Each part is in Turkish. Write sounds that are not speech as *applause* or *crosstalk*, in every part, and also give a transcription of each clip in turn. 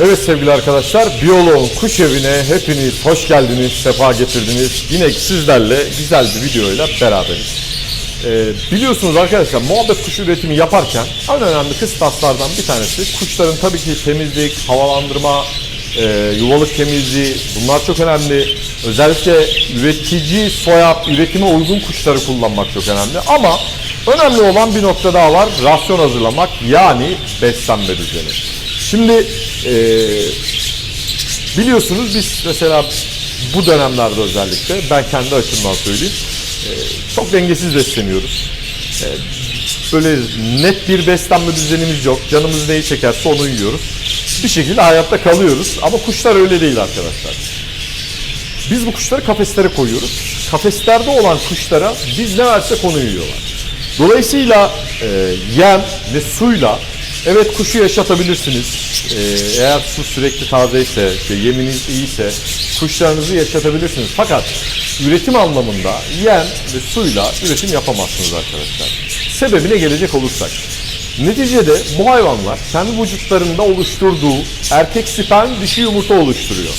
Evet sevgili arkadaşlar, Biyoloğun Kuş Evi'ne hepiniz hoş geldiniz, sefa getirdiniz. Yine sizlerle güzel bir videoyla beraberiz. Ee, biliyorsunuz arkadaşlar muhabbet kuş üretimi yaparken en önemli kıstaslardan bir tanesi kuşların tabii ki temizlik, havalandırma, e, yuvalık temizliği bunlar çok önemli. Özellikle üretici soya, üretime uygun kuşları kullanmak çok önemli. Ama önemli olan bir nokta daha var, rasyon hazırlamak yani beslenme düzeni. Şimdi e, biliyorsunuz biz mesela bu dönemlerde özellikle ben kendi açımdan söyleyeyim e, çok dengesiz besleniyoruz. E, böyle net bir beslenme düzenimiz yok. Canımız neyi çekerse onu yiyoruz. Bir şekilde hayatta kalıyoruz ama kuşlar öyle değil arkadaşlar. Biz bu kuşları kafeslere koyuyoruz. Kafeslerde olan kuşlara biz ne versek onu yiyorlar. Dolayısıyla e, yem ve suyla evet kuşu yaşatabilirsiniz. E, eğer su sürekli tazeyse, işte yeminiz iyiyse kuşlarınızı yaşatabilirsiniz. Fakat üretim anlamında yem ve suyla üretim yapamazsınız arkadaşlar. Sebebine gelecek olursak. Neticede bu hayvanlar kendi vücutlarında oluşturduğu erkek sperm dişi yumurta oluşturuyor.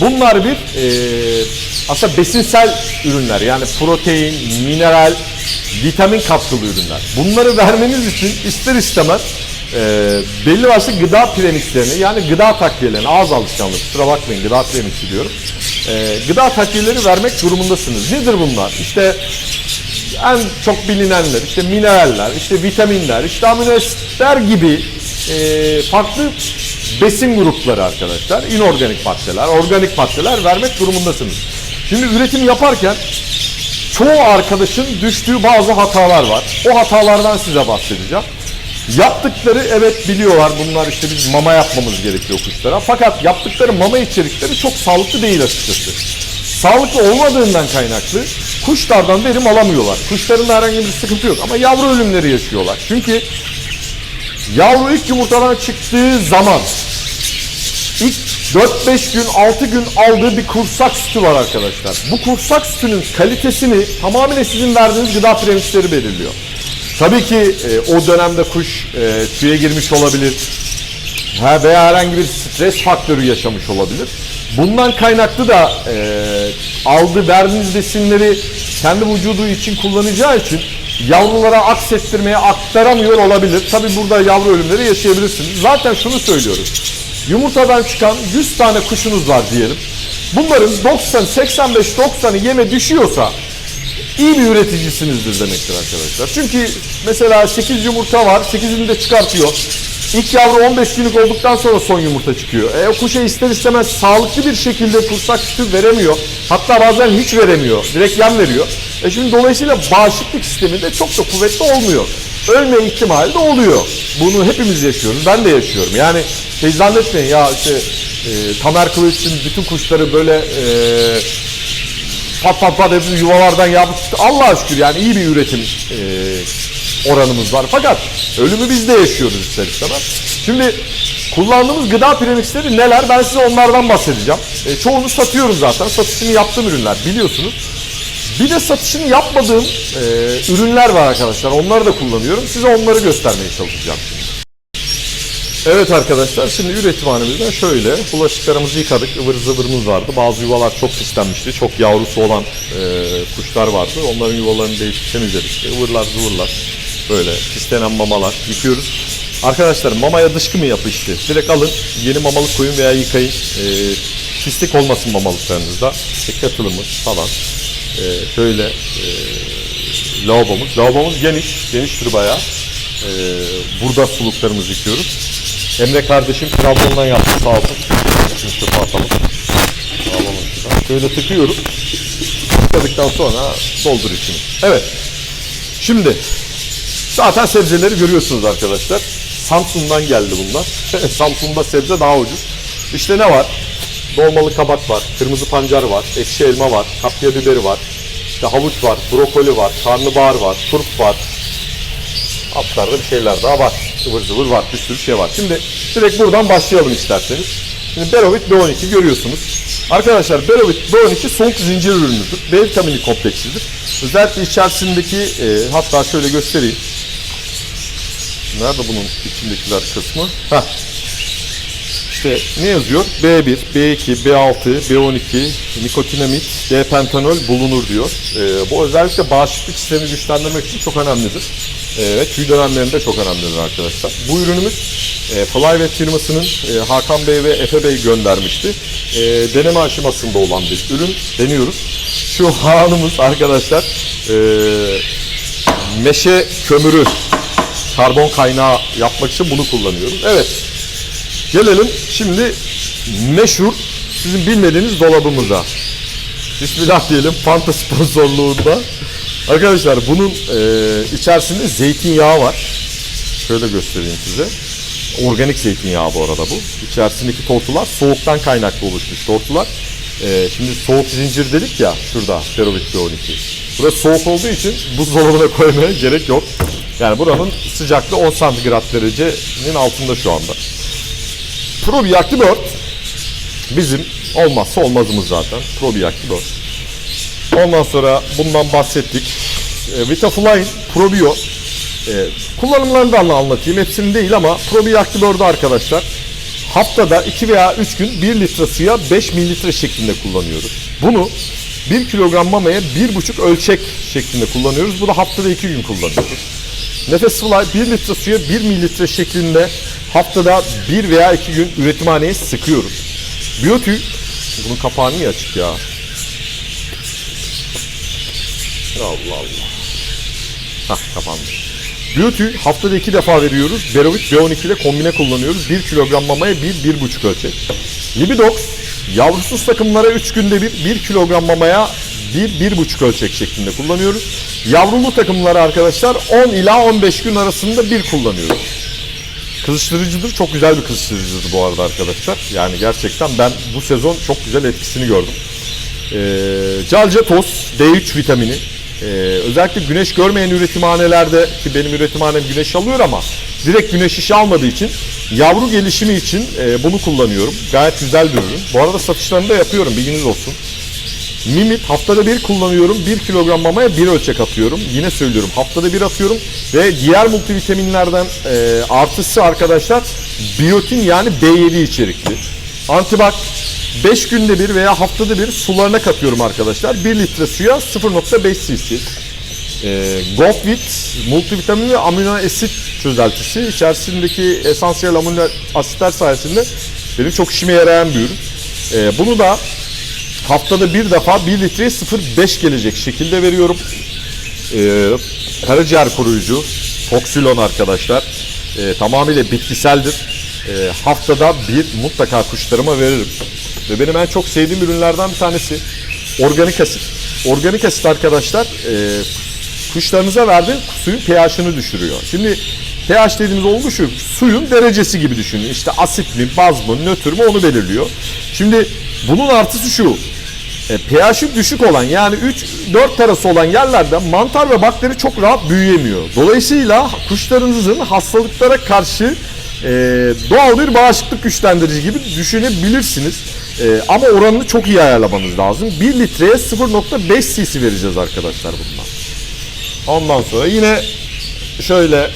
Bunlar bir e, aslında besinsel ürünler yani protein, mineral, vitamin katkılı ürünler. Bunları vermeniz için ister istemez e, belli başlı gıda premikslerini yani gıda takviyelerini ağız alışkanlığı kusura bakmayın gıda premiksi diyorum. E, gıda takviyeleri vermek durumundasınız. Nedir bunlar? İşte en çok bilinenler, işte mineraller, işte vitaminler, işte amino asitler gibi e, farklı besin grupları arkadaşlar. inorganik maddeler, organik maddeler vermek durumundasınız. Şimdi üretim yaparken çoğu arkadaşın düştüğü bazı hatalar var. O hatalardan size bahsedeceğim. Yaptıkları evet biliyorlar bunlar işte biz mama yapmamız gerekiyor kuşlara. Fakat yaptıkları mama içerikleri çok sağlıklı değil açıkçası. Sağlıklı olmadığından kaynaklı kuşlardan verim alamıyorlar. Kuşların herhangi bir sıkıntı yok ama yavru ölümleri yaşıyorlar. Çünkü yavru ilk yumurtadan çıktığı zaman ilk 4-5 gün 6 gün aldığı bir kursak sütü var arkadaşlar. Bu kursak sütünün kalitesini tamamen sizin verdiğiniz gıda premiksleri belirliyor. Tabii ki e, o dönemde kuş e, tüye girmiş olabilir ha, veya herhangi bir stres faktörü yaşamış olabilir. Bundan kaynaklı da e, aldığı verdiğiniz besinleri kendi vücudu için kullanacağı için yavrulara aksettirmeye aktaramıyor olabilir. Tabi burada yavru ölümleri yaşayabilirsiniz. Zaten şunu söylüyoruz. Yumurtadan çıkan 100 tane kuşunuz var diyelim. Bunların 90, 85, 90'ı yeme düşüyorsa iyi bir üreticisinizdir demektir arkadaşlar. Çünkü mesela 8 yumurta var, 8'ini de çıkartıyor. İlk yavru 15 günlük olduktan sonra son yumurta çıkıyor. E, o kuşa ister istemez sağlıklı bir şekilde kursak sütü veremiyor. Hatta bazen hiç veremiyor. Direkt yem veriyor. E şimdi dolayısıyla bağışıklık sistemi de çok da kuvvetli olmuyor. Ölme ihtimali de oluyor. Bunu hepimiz yaşıyoruz. Ben de yaşıyorum. Yani şey zannetmeyin ya işte e, Tamer Kılıç'ın bütün kuşları böyle e, pat pat pat hepsi yuvalardan yapmıştı. Allah'a şükür yani iyi bir üretim e, oranımız var. Fakat ölümü biz de yaşıyoruz ister istemez. Şimdi kullandığımız gıda premiksleri neler? Ben size onlardan bahsedeceğim. E, çoğunu satıyorum zaten. Satışını yaptığım ürünler biliyorsunuz. Bir de satışını yapmadığım e, ürünler var arkadaşlar. Onları da kullanıyorum. Size onları göstermeye çalışacağım şimdi. Evet arkadaşlar şimdi üretimhanemizden şöyle. Bulaşıklarımızı yıkadık ıvır zıvırımız vardı. Bazı yuvalar çok pislenmişti çok yavrusu olan e, kuşlar vardı. Onların yuvalarını değişik temizledik ıvırlar zıvırlar böyle pislenen mamalar yıkıyoruz. Arkadaşlar mamaya dışkı mı yapıştı? Direkt alın yeni mamalık koyun veya yıkayın. E, pislik olmasın mamalıklarınızda. İşte kettle'ımız falan. E, şöyle e, lavabomuz. Lavabomuz geniş geniştir bayağı. E, burada suluklarımızı yıkıyoruz Emre kardeşim Trabzon'dan yaptı sağ olsun. Şimdi çöpe atalım. Şöyle tıkıyorum. Tıkladıktan sonra doldur içini. Evet. Şimdi zaten sebzeleri görüyorsunuz arkadaşlar. Samsun'dan geldi bunlar. *laughs* Samsun'da sebze daha ucuz. İşte ne var? Dolmalı kabak var, kırmızı pancar var, ekşi elma var, kapya biberi var, işte havuç var, brokoli var, karnabahar var, turp var, Altlarda bir şeyler daha var. Zıvır zıvır var. Bir sürü şey var. Şimdi direkt buradan başlayalım isterseniz. Şimdi Berovit B12 görüyorsunuz. Arkadaşlar Berovit B12 soğuk zincir ürünüdür. B vitamini kompleksidir. Özellikle içerisindeki e, hatta şöyle göstereyim. Nerede bunun içindekiler kısmı? Heh. İşte ne yazıyor? B1, B2, B6, B12, nikotinamid, D-pentanol bulunur diyor. Ee, bu özellikle bağışıklık sistemini güçlendirmek için çok önemlidir. Ee, ve tüy dönemlerinde çok önemlidir arkadaşlar. Bu ürünümüz e, Flyvet firmasının e, Hakan Bey ve Efe Bey göndermişti. E, deneme aşamasında olan bir ürün deniyoruz. Şu *laughs* hanımız arkadaşlar e, meşe kömürü karbon kaynağı yapmak için bunu kullanıyoruz. Evet. Gelelim şimdi meşhur sizin bilmediğiniz dolabımıza. Bismillah diyelim Fanta sponsorluğunda. Arkadaşlar bunun e, içerisinde zeytinyağı var. Şöyle göstereyim size. Organik zeytinyağı bu arada bu. İçerisindeki tortular soğuktan kaynaklı oluşmuş tortular. E, şimdi soğuk zincir dedik ya şurada Ferrovit B12. Burası soğuk olduğu için buzdolabına *laughs* koymaya gerek yok. Yani buranın sıcaklığı 10 santigrat derecenin altında şu anda. Probiyaklı bört bizim olmazsa olmazımız zaten. Probiyaklı bört. Ondan sonra bundan bahsettik. E, Vitafline Probio e, kullanımlarını da anlatayım. Hepsini değil ama Probiyaklı bördü arkadaşlar. Haftada 2 veya 3 gün 1 litre suya 5 mililitre şeklinde kullanıyoruz. Bunu 1 kilogram mamaya 1,5 ölçek şeklinde kullanıyoruz. Bu da haftada 2 gün kullanıyoruz. Nefes Fly 1 litre suya 1 mililitre şeklinde haftada 1 veya 2 gün üretimhaneye sıkıyoruz. Biyotü, bunun kapağı niye açık ya? Allah Allah. Hah kapanmış. Biyotü haftada 2 defa veriyoruz. Berovit B12 ile kombine kullanıyoruz. 1 kilogram mamaya 1-1,5 ölçek. Libidox yavrusuz takımlara 3 günde bir 1 kilogram mamaya 1-1,5 ölçek şeklinde kullanıyoruz. Yavrulu takımlara arkadaşlar 10 ila 15 gün arasında bir kullanıyoruz. Kızıştırıcıdır. Çok güzel bir kızıştırıcıdır bu arada arkadaşlar. Yani gerçekten ben bu sezon çok güzel etkisini gördüm. Ee, toz, D3 vitamini. Ee, özellikle güneş görmeyen üretimhanelerde ki benim üretimhanem güneş alıyor ama direkt güneş ışığı almadığı için yavru gelişimi için e, bunu kullanıyorum. Gayet güzel bir ürün. Bu arada satışlarını da yapıyorum bilginiz olsun. Mimit haftada bir kullanıyorum. 1 kilogram mamaya bir ölçek atıyorum. Yine söylüyorum haftada bir atıyorum. Ve diğer multivitaminlerden e, artısı arkadaşlar biyotin yani B7 içerikli. Antibak 5 günde bir veya haftada bir sularına katıyorum arkadaşlar. 1 litre suya 0.5 cc. E, Gofvit multivitamin ve amino asit çözeltisi içerisindeki esansiyel amino asitler sayesinde benim çok işime yarayan bir ürün. E, bunu da haftada bir defa 1 litreye 0.5 gelecek şekilde veriyorum. Ee, karaciğer koruyucu, Foxilon arkadaşlar. Ee, tamamıyla bitkiseldir. Ee, haftada bir mutlaka kuşlarıma veririm. Ve benim en çok sevdiğim ürünlerden bir tanesi organik asit. Organik asit arkadaşlar e, kuşlarınıza verdiğim suyun pH'ını düşürüyor. Şimdi pH dediğimiz olgu şu, suyun derecesi gibi düşünün. İşte asit mi, baz mı, nötr mü onu belirliyor. Şimdi bunun artısı şu, e, pH'i düşük olan yani 3-4 arası olan yerlerde mantar ve bakteri çok rahat büyüyemiyor. Dolayısıyla kuşlarınızın hastalıklara karşı e, doğal bir bağışıklık güçlendirici gibi düşünebilirsiniz. E, ama oranını çok iyi ayarlamanız lazım. 1 litreye 0.5 cc vereceğiz arkadaşlar bundan. Ondan sonra yine şöyle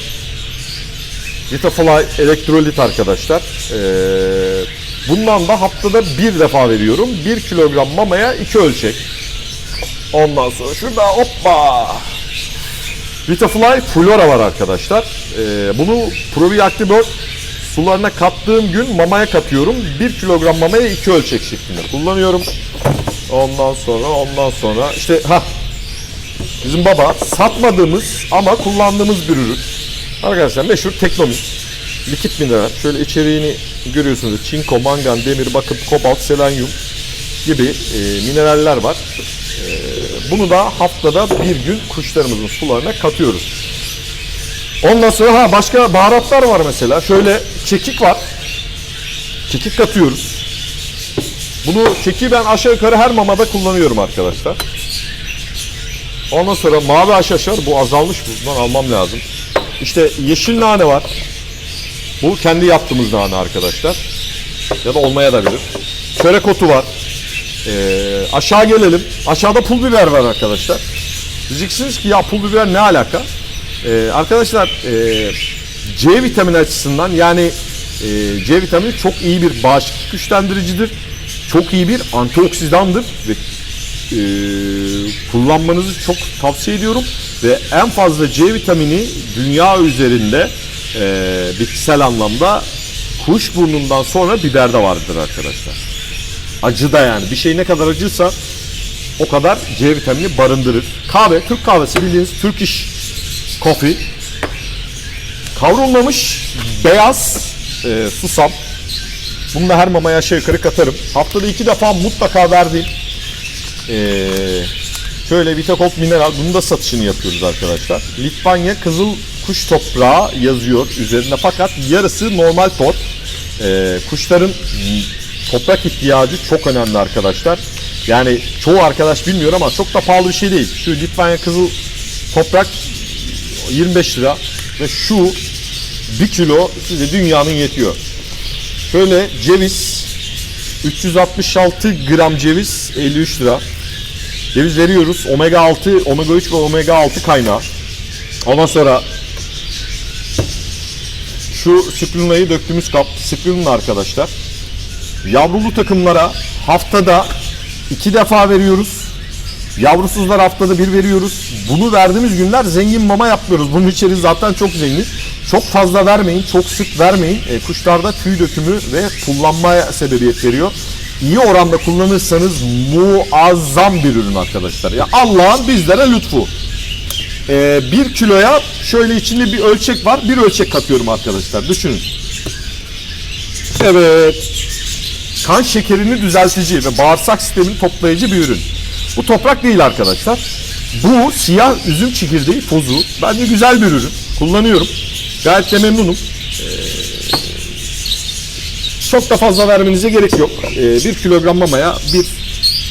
Vitafly elektrolit arkadaşlar. Ee, bundan da haftada bir defa veriyorum. 1 kilogram mamaya 2 ölçek. Ondan sonra şurada hoppa. Vitafly Flora var arkadaşlar. Ee, bunu Probiactibor sularına kattığım gün mamaya katıyorum. 1 kilogram mamaya 2 ölçek şeklinde kullanıyorum. Ondan sonra ondan sonra işte ha bizim baba satmadığımız ama kullandığımız bir ürün. Arkadaşlar meşhur Teknomik. Likit mineral. Şöyle içeriğini görüyorsunuz. Çinko, mangan, demir, bakır, kobalt, selenyum gibi e, mineraller var. E, bunu da haftada bir gün kuşlarımızın sularına katıyoruz. Ondan sonra ha başka baharatlar var mesela. Şöyle kekik var. Kekik katıyoruz. Bunu keki ben aşağı yukarı her mamada kullanıyorum arkadaşlar. Ondan sonra mavi haşhaş var. Bu azalmış bundan almam lazım. İşte yeşil nane var. Bu kendi yaptığımız nane arkadaşlar. Ya da olmaya da bilir. Çörek otu var. Ee, aşağı gelelim. Aşağıda pul biber var arkadaşlar. Diyeceksiniz ki ya pul biber ne alaka? Ee, arkadaşlar e, C vitamini açısından yani e, C vitamini çok iyi bir bağışıklık güçlendiricidir. Çok iyi bir antioksidandır ve e, kullanmanızı çok tavsiye ediyorum. Ve en fazla C vitamini dünya üzerinde e, bitkisel anlamda kuş burnundan sonra biberde vardır arkadaşlar. Acı da yani. Bir şey ne kadar acıysa o kadar C vitamini barındırır. Kahve, Türk kahvesi bildiğiniz Turkish coffee. Kavrulmamış beyaz e, susam. Bunu da her mamaya aşağı yukarı katarım. Haftada iki defa mutlaka verdiğim e, şöyle Vitakop mineral. Bunun da satışını yapıyoruz arkadaşlar. Litvanya kızıl kuş toprağı yazıyor üzerinde fakat yarısı normal tot. E, kuşların toprak ihtiyacı çok önemli arkadaşlar. Yani çoğu arkadaş bilmiyor ama çok da pahalı bir şey değil. Şu Litvanya kızıl toprak 25 lira ve şu 1 kilo size dünyanın yetiyor. Şöyle ceviz 366 gram ceviz 53 lira. Ceviz veriyoruz. Omega 6, omega 3 ve omega 6 kaynağı. Ondan sonra şu spirulинa'yı döktüğümüz kap spirulina arkadaşlar. Yavrulu takımlara haftada iki defa veriyoruz. Yavrusuzlar haftada bir veriyoruz. Bunu verdiğimiz günler zengin mama yapmıyoruz. Bunun içeriği zaten çok zengin. Çok fazla vermeyin, çok sık vermeyin. E, kuşlarda tüy dökümü ve kullanmaya sebebiyet veriyor. İyi oranda kullanırsanız muazzam bir ürün arkadaşlar. Ya Allah'ın bizlere lütfu. E, bir kiloya şöyle içinde bir ölçek var. Bir ölçek katıyorum arkadaşlar. Düşünün. Evet. Kan şekerini düzeltici ve bağırsak sistemini toplayıcı bir ürün. Bu toprak değil arkadaşlar. Bu siyah üzüm çekirdeği tozu. Bence güzel bir ürün. Kullanıyorum. Gayet de memnunum. Ee, çok da fazla vermenize gerek yok. Ee, bir kilogram mamaya bir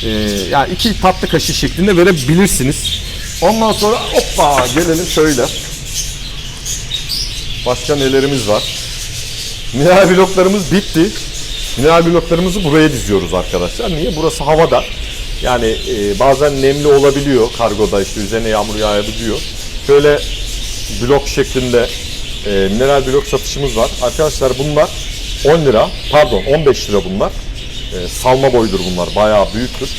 e, yani iki tatlı kaşık şeklinde verebilirsiniz. Ondan sonra hoppa gelelim şöyle. Başka nelerimiz var? Mineral bloklarımız bitti. Mineral bloklarımızı buraya diziyoruz arkadaşlar. Niye? Burası havada. Yani e, bazen nemli olabiliyor kargoda işte üzerine yağmur yağabiliyor. Şöyle blok şeklinde e, mineral blok satışımız var. Arkadaşlar bunlar 10 lira, pardon 15 lira bunlar. E, salma boydur bunlar, bayağı büyüktür.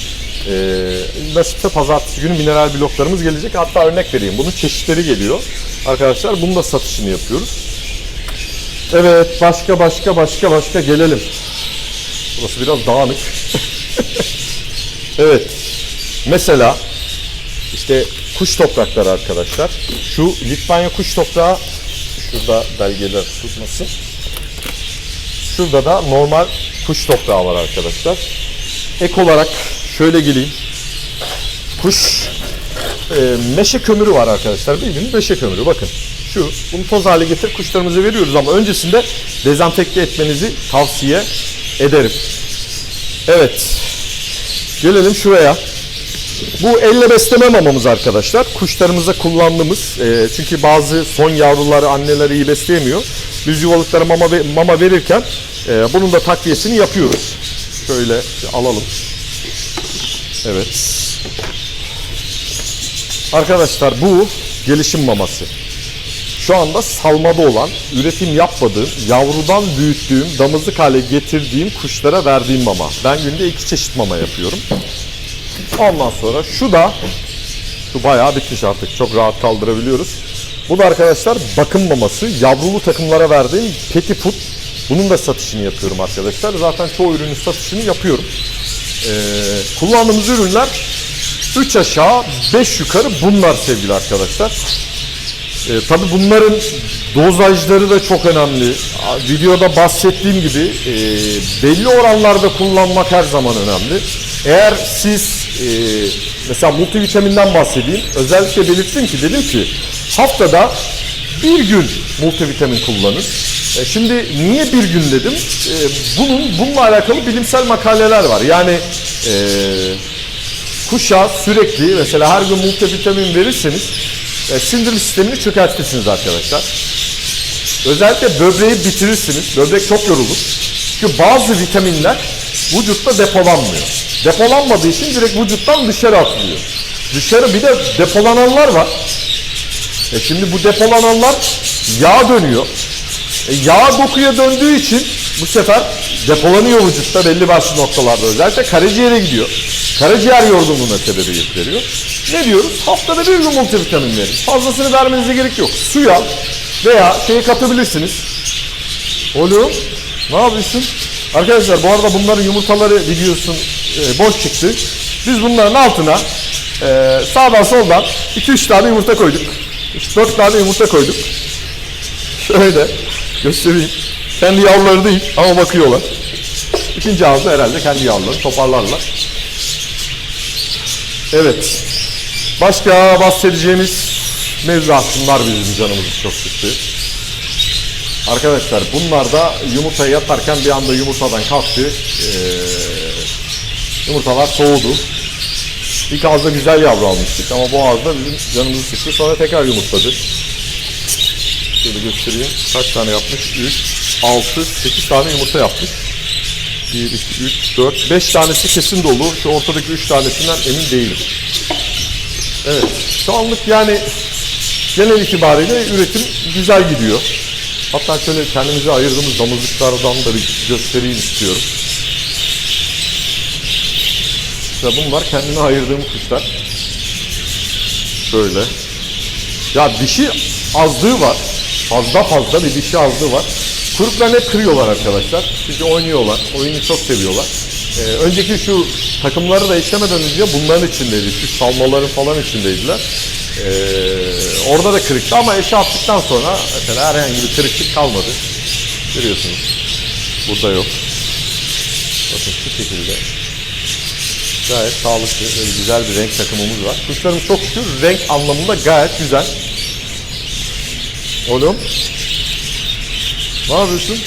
E, nasipse pazartesi günü mineral bloklarımız gelecek. Hatta örnek vereyim, bunun çeşitleri geliyor. Arkadaşlar bunun da satışını yapıyoruz. Evet, başka başka başka başka gelelim. Burası biraz dağınık. *laughs* evet. Mesela işte kuş toprakları arkadaşlar. Şu Litvanya kuş toprağı şurada belgeler tutması. Şurada da normal kuş toprağı var arkadaşlar. Ek olarak şöyle geleyim. Kuş e, meşe kömürü var arkadaşlar. Bildiğiniz meşe kömürü bakın. Şu bunu toz hale getir kuşlarımıza veriyoruz ama öncesinde dezenfekte etmenizi tavsiye ederim. Evet. Gelelim şuraya. Bu elle besleme mamamız arkadaşlar. Kuşlarımıza kullandığımız. e, çünkü bazı son yavruları anneleri iyi besleyemiyor. Biz yuvalıklara mama, mama verirken e, bunun da takviyesini yapıyoruz. Şöyle alalım. Evet. Arkadaşlar bu gelişim maması. Şu anda salmada olan, üretim yapmadığım, yavrudan büyüttüğüm, damızlık hale getirdiğim kuşlara verdiğim mama. Ben günde iki çeşit mama yapıyorum. Ondan sonra şu da, şu bayağı bitmiş artık. Çok rahat kaldırabiliyoruz. Bu da arkadaşlar bakım maması. Yavrulu takımlara verdiğim Petit Food. Bunun da satışını yapıyorum arkadaşlar. Zaten çoğu ürünün satışını yapıyorum. Ee, kullandığımız ürünler 3 aşağı 5 yukarı bunlar sevgili arkadaşlar. E, tabii bunların dozajları da çok önemli. Videoda bahsettiğim gibi e, belli oranlarda kullanmak her zaman önemli. Eğer siz e, mesela multivitaminden bahsedeyim. Özellikle belirttim ki dedim ki haftada bir gün multivitamin kullanın. E, şimdi niye bir gün dedim? E, bunun bununla alakalı bilimsel makaleler var. Yani e, kuşa sürekli mesela her gün multivitamin verirseniz e, sindirim sistemini çökertirsiniz arkadaşlar. Özellikle böbreği bitirirsiniz. Böbrek çok yorulur. Çünkü bazı vitaminler vücutta depolanmıyor. Depolanmadığı için direkt vücuttan dışarı atılıyor. Dışarı bir de depolananlar var. E şimdi bu depolananlar yağ dönüyor. E, yağ dokuya döndüğü için bu sefer depolanıyor vücutta belli başlı noktalarda özellikle karaciğere gidiyor. Karaciğer yorgunluğuna sebebiyet veriyor. Ne diyoruz? Haftada bir gün multivitamin verin. Fazlasını vermenize gerek yok. Suya veya şeyi katabilirsiniz. Oğlum ne yapıyorsun? Arkadaşlar bu arada bunların yumurtaları biliyorsun e, boş çıktı. Biz bunların altına e, sağdan soldan 2-3 tane yumurta koyduk. 3-4 tane yumurta koyduk. Şöyle göstereyim. Kendi yavruları değil ama bakıyorlar. İkinci ağızda herhalde kendi yavruları toparlarlar. Evet. Başka bahsedeceğimiz mevzuat bunlar bizim canımızı çok sıktı. Arkadaşlar bunlar da yumurtaya yatarken bir anda yumurtadan kalktı. Ee, yumurtalar soğudu. İlk ağızda güzel yavru almıştık ama bu ağızda bizim canımızı sıktı. Sonra tekrar yumurtladı. Şöyle göstereyim. Kaç tane yapmış? 3, 6, 8 tane yumurta yapmış. 1, 2, 3, 4, 5 tanesi kesin dolu. Şu ortadaki 3 tanesinden emin değilim. Evet. Şu anlık yani genel itibariyle üretim güzel gidiyor. Hatta şöyle kendimize ayırdığımız damızlıklardan da bir göstereyim istiyorum. İşte bunlar kendine ayırdığım kuşlar. Şöyle. Ya dişi azlığı var. Fazla fazla bir dişi azlığı var. Kuruklarını hep kırıyorlar arkadaşlar. Çünkü oynuyorlar. Oyunu çok seviyorlar. Ee, önceki şu takımları da eklemeden önce bunların içindeydi. Şu salmaların falan içindeydiler. Ee, orada da kırıktı ama eşe attıktan sonra mesela herhangi bir kırıklık kalmadı. Görüyorsunuz. Burada yok. Bakın şu şekilde. Gayet sağlıklı, böyle güzel bir renk takımımız var. Kuşlarımız çok şükür renk anlamında gayet güzel. Oğlum. Ne yapıyorsun?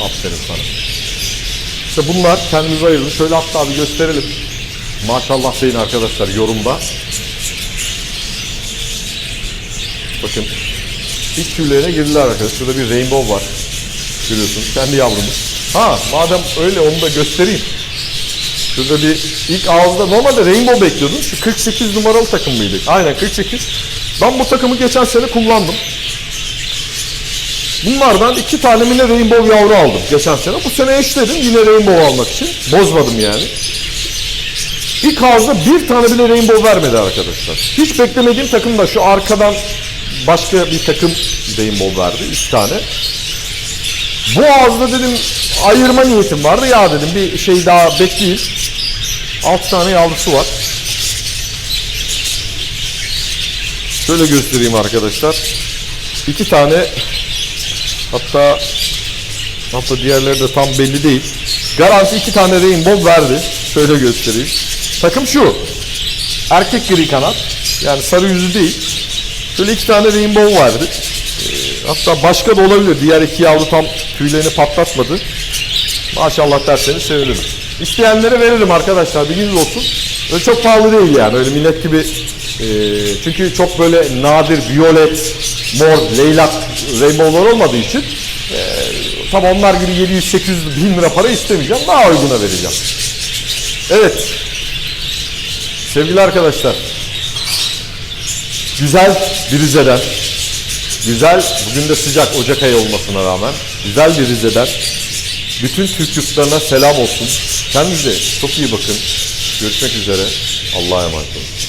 Aferin sana. İşte bunlar kendimize ayırdık. Şöyle hatta bir gösterelim. Maşallah deyin arkadaşlar yorumda. Bakın. İlk tüylerine girdiler arkadaşlar. Şurada bir rainbow var. Görüyorsunuz. Kendi yavrumuz. Ha madem öyle onu da göstereyim. Şurada bir ilk ağızda normalde rainbow bekliyordum. Şu 48 numaralı takım mıydı? Aynen 48. Ben bu takımı geçen sene kullandım. Bunlardan iki tane yine rainbow yavru aldım geçen sene. Bu sene eşledim yine rainbow almak için. Bozmadım yani. İlk ağızda bir tane bile rainbow vermedi arkadaşlar. Hiç beklemediğim takım da şu arkadan başka bir takım rainbow verdi. Üç tane. Bu ağızda dedim ayırma niyetim vardı. Ya dedim bir şey daha bekleyeyim. Alt tane yavrusu var. Şöyle göstereyim arkadaşlar. İki tane hatta hatta diğerleri de tam belli değil. Garanti iki tane rainbow verdi. Şöyle göstereyim. Takım şu. Erkek gri kanat. Yani sarı yüzü değil. Şöyle iki tane rainbow verdi. Ee, hatta başka da olabilir. Diğer iki yavru tam tüylerini patlatmadı. Maşallah derseniz sevinirim. İsteyenlere veririm arkadaşlar. Bilginiz olsun. Öyle çok pahalı değil yani. Öyle millet gibi e, çünkü çok böyle nadir violet, mor, leylak rainbow'lar olmadığı için e, tam onlar gibi 700-800 bin lira para istemeyeceğim. Daha uyguna vereceğim. Evet. Sevgili arkadaşlar. Güzel bir Rize'den. Güzel, bugün de sıcak Ocak ayı olmasına rağmen. Güzel bir Rize'den. Bütün Türk yurtlarına selam olsun. Kendinize çok iyi bakın. Görüşmek üzere. Allah'a emanet olun.